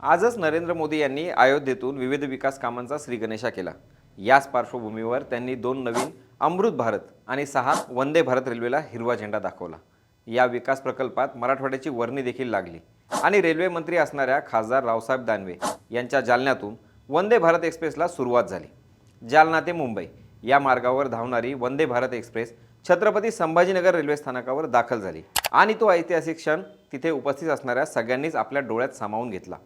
आजच नरेंद्र मोदी यांनी अयोध्येतून विविध विकास कामांचा श्रीगणेशा केला. याच पार्श्वभूमीवर त्यांनी दोन नवीन अमृत भारत आणि सहा वंदे भारत रेल्वेला हिरवा झेंडा दाखवला. या विकास प्रकल्पात मराठवाड्याची वर्णी देखील लागली. आणि रेल्वे मंत्री असणाऱ्या खासदार रावसाहेब दानवे यांच्या जालन्यातून वंदे भारत एक्सप्रेसला सुरुवात झाली. जालना ते मुंबई या मार्गावर धावणारी वंदे भारत एक्सप्रेस छत्रपती संभाजीनगर रेल्वे स्थानकावर दाखल झाली. आणि तो ऐतिहासिक क्षण तिथे उपस्थित असणाऱ्या सगळ्यांनीच आपल्या डोळ्यात सामावून घेतला.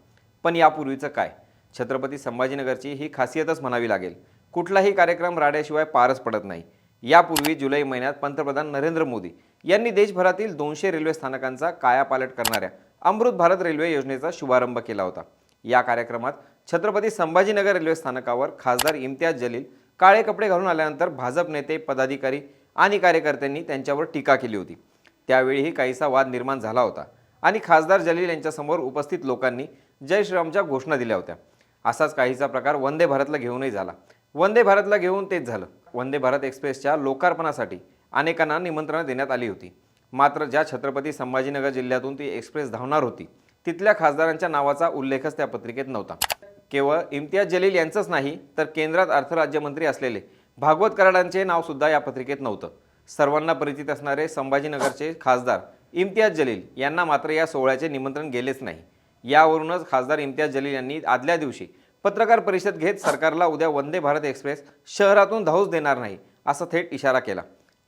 पण यापूर्वीचं काय? छत्रपती संभाजीनगरची ही खासियतच म्हणावी लागेल. कुठलाही कार्यक्रम राड्याशिवाय पारच पडत नाही. यापूर्वी जुलै महिन्यात पंतप्रधान नरेंद्र मोदी यांनी देशभरातील दोनशे रेल्वे स्थानकांचा कायापालट करणाऱ्या अमृत भारत रेल्वे योजनेचा शुभारंभ केला होता. या कार्यक्रमात छत्रपती संभाजीनगर रेल्वे स्थानकावर खासदार इम्तियाज जलील काळे कपडे घालून आल्यानंतर भाजप नेते पदाधिकारी आणि कार्यकर्त्यांनी त्यांच्यावर टीका केली होती. त्यावेळीही काहीसा वाद निर्माण झाला होता. आणि खासदार जलील यांच्यासमोर उपस्थित लोकांनी जय श्रीरामच्या घोषणा दिल्या होत्या. असाच काहीचा प्रकार वंदे भारतला घेऊनही झाला. वंदे भारतला घेऊन तेच झालं. वंदे भारत एक्सप्रेसच्या लोकार्पणासाठी अनेकांना निमंत्रणं देण्यात आली होती. मात्र ज्या छत्रपती संभाजीनगर जिल्ह्यातून ती एक्सप्रेस धावणार होती तिथल्या खासदारांच्या नावाचा उल्लेखच त्या पत्रिकेत नव्हता. केवळ इम्तियाज जलील यांचंच नाही तर केंद्रात अर्थराज्यमंत्री असलेले भागवत कराडांचे नावसुद्धा या पत्रिकेत नव्हतं. सर्वांना परिचित असणारे संभाजीनगरचे खासदार इम्तियाज जलील यांना मात्र या सोहळ्याचे निमंत्रण गेलेच नाही. यावरूनच खासदार इम्तियाज जलील यांनी आदल्या दिवशी पत्रकार परिषद घेत सरकारला उद्या वंदे भारत एक्सप्रेस शहरातून धावूच देणार नाही असा थेट इशारा केला.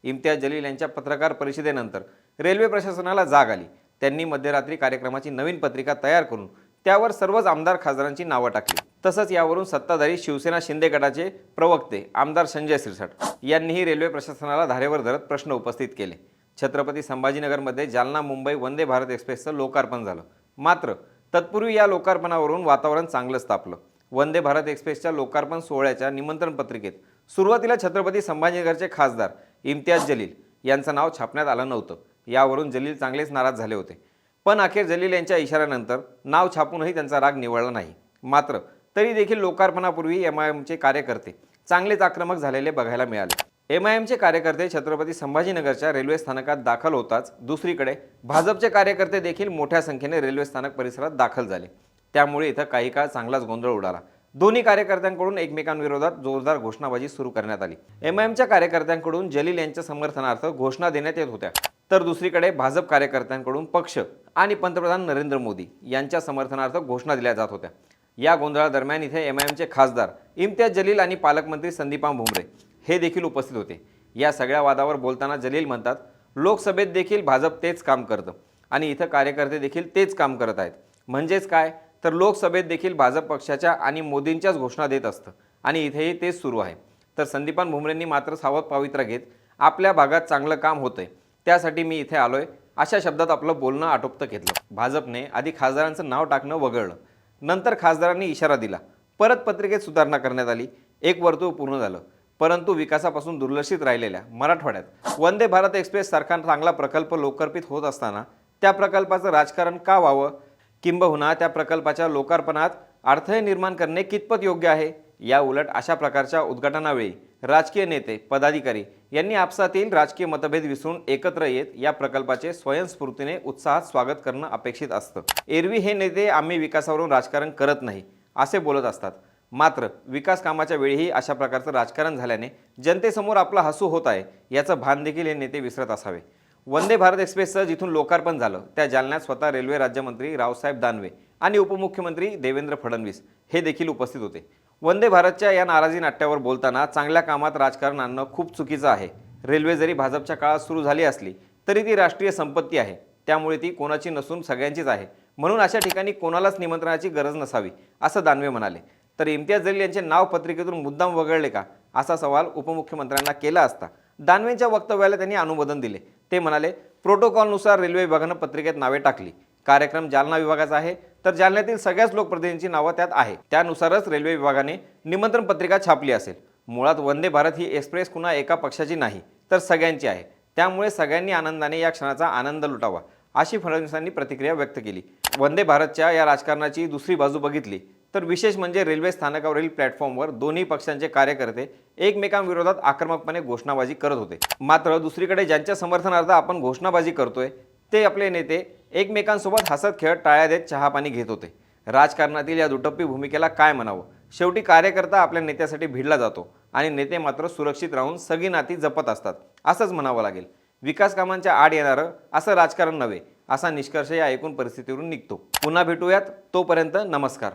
इम्तियाज जलील यांच्या पत्रकार परिषदेनंतर रेल्वे प्रशासनाला जाग आली. त्यांनी मध्यरात्री कार्यक्रमाची नवीन पत्रिका तयार करून त्यावर सर्वच आमदार खासदारांची नावं टाकली. तसंच यावरून सत्ताधारी शिवसेना शिंदे गटाचे प्रवक्ते आमदार संजय सिरसाट यांनीही रेल्वे प्रशासनाला धारेवर धरत प्रश्न उपस्थित केले. छत्रपती संभाजीनगरमध्ये जालना मुंबई वंदे भारत एक्सप्रेसचं लोकार्पण झालं. मात्र तत्पूर्वी या लोकार्पणावरून वातावरण चांगलंच तापलं वंदे भारत एक्सप्रेसच्या लोकार्पण सोहळ्याच्या निमंत्रण पत्रिकेत. सुरुवातीला छत्रपती संभाजीनगरचे खासदार इम्तियाज जलील यांचं नाव छापण्यात आलं नव्हतं. यावरून जलील चांगलेच नाराज झाले होते. पण अखेर जलील यांच्या इशाऱ्यानंतर नाव छापूनही त्यांचा राग निवळला नाही. मात्र तरी देखील लोकार्पणापूर्वी एम आय एमचे कार्यकर्ते चांगलेच आक्रमक झालेले बघायला मिळाले. एम आय एमचे कार्यकर्ते छत्रपती संभाजीनगरच्या रेल्वे स्थानकात दाखल होताच दुसरीकडे भाजपचे कार्यकर्ते देखील मोठ्या संख्येने रेल्वे स्थानक परिसरात दाखल झाले. त्यामुळे इथं काही काळ चांगलाच गोंधळ उडाला. दोन्ही कार्यकर्त्यांकडून एकमेकांविरोधात जोरदार घोषणाबाजी सुरू करण्यात आली. एम आय एमच्या कार्यकर्त्यांकडून जलील यांच्या समर्थनार्थ घोषणा देण्यात येत होत्या. तर दुसरीकडे भाजप कार्यकर्त्यांकडून पक्ष आणि पंतप्रधान नरेंद्र मोदी यांच्या समर्थनार्थ घोषणा दिल्या जात होत्या. या गोंधळादरम्यान इथे एम आय एमचे खासदार इम्तियाज जलील आणि पालकमंत्री संदीपान भुमरे हे देखील उपस्थित होते. या सगळ्या वादावर बोलताना जलील म्हणतात लोकसभेत देखील भाजप तेच काम करतं आणि इथं कार्यकर्ते देखील तेच काम करत आहेत. म्हणजेच काय? तर लोकसभेत देखील भाजप पक्षाच्या आणि मोदींच्याच घोषणा देत असतं आणि इथेही तेच सुरू आहे. तर संदीपान भुमरेंनी मात्र सावध पावित्रा घेत आपल्या भागात चांगलं काम होतंय. त्यासाठी मी इथे आलोय. अशा शब्दात आपलं बोलणं आटोपतं घेतलं. भाजपने आधी खासदारांचं नाव टाकणं वगळलं. नंतर खासदारांनी इशारा दिला. परत पत्रिकेत सुधारणा करण्यात आली. एक वर्तुळ पूर्ण झालं. परंतु विकासापासून दुर्लक्षित राहिलेल्या मराठवाड्यात वंदे भारत एक्सप्रेस सारखा चांगला प्रकल्प लोकार्पित होत असताना त्या प्रकल्पाचं राजकारण का व्हावं? किंबहुना त्या प्रकल्पाच्या लोकार्पणात अडथळे निर्माण करणे कितपत योग्य आहे? या उलट अशा प्रकारच्या उद्घाटनावेळी राजकीय नेते पदाधिकारी यांनी आपसातील राजकीय मतभेद विसरून एकत्र येत या प्रकल्पाचे स्वयंस्फूर्तीने उत्साहात स्वागत करणं अपेक्षित असतं. एरवी हे नेते आम्ही विकासावरून राजकारण करत नाही असे बोलत असतात. मात्र विकास कामाच्या वेळीही अशा प्रकारचं राजकारण झाल्याने जनतेसमोर आपला हसू होत आहे याचं भान देखील हे नेते विसरत असावे. वंदे भारत एक्सप्रेसचं जिथून लोकार्पण झालं त्या जालन्यात स्वतः रेल्वे राज्यमंत्री रावसाहेब दानवे आणि उपमुख्यमंत्री देवेंद्र फडणवीस हे देखील उपस्थित होते. वंदे भारतच्या या नाराजी नाट्यावर बोलताना चांगल्या कामात राजकारण आणणं खूप चुकीचं आहे. रेल्वे जरी भाजपच्या काळात सुरू झाली असली तरी ती राष्ट्रीय संपत्ती आहे. त्यामुळे ती कोणाची नसून सगळ्यांचीच आहे. म्हणून अशा ठिकाणी कोणालाच निमंत्रणाची गरज नसावी असं दानवे म्हणाले. तर इम्तियाज जलील यांचे नाव पत्रिकेतून मुद्दाम वगळले का? असा सवाल उपमुख्यमंत्र्यांना केला असता. दानवेंच्या वक्तव्याला त्यांनी अनुमोदन दिले. ते म्हणाले प्रोटोकॉलनुसार रेल्वे विभागानं पत्रिकेत नावे टाकली. कार्यक्रम जालना विभागाचा आहे. तर जालन्यातील सगळ्याच लोकप्रतिनिधींची नावं त्यात आहे. त्यानुसारच रेल्वे विभागाने निमंत्रण पत्रिका छापली असेल. मुळात वंदे भारत ही एक्सप्रेस कुणा एका पक्षाची नाही तर सगळ्यांची आहे. त्यामुळे सगळ्यांनी आनंदाने या क्षणाचा आनंद लुटावा. अशी फडणवीसांनी प्रतिक्रिया व्यक्त केली. वंदे भारतच्या या राजकारणाची दुसरी बाजू बघितली. तर विशेष म्हणजे रेल्वे स्थानकावरील प्लॅटफॉर्मवर दोन्ही पक्षांचे कार्यकर्ते एकमेकांविरोधात आक्रमकपणे घोषणाबाजी करत होते. मात्र दुसरीकडे ज्यांच्या समर्थनार्थ आपण घोषणाबाजी करतोय ते आपले नेते एकमेकांसोबत हसत खेळत टाळ्या देत चहापाणी घेत होते. राजकारणातील या दुटप्पी भूमिकेला काय म्हणावं? शेवटी कार्यकर्ता आपल्या नेत्यासाठी भिडला जातो आणि नेते मात्र सुरक्षित राहून सगळी नाती जपत असतात असंच म्हणावं लागेल. विकास कामांच्या आड येणारं असं राजकारण नव्हे असा निष्कर्ष या एकूण परिस्थितीवरून निघतो. पुन्हा भेटूयात तोपर्यंत नमस्कार.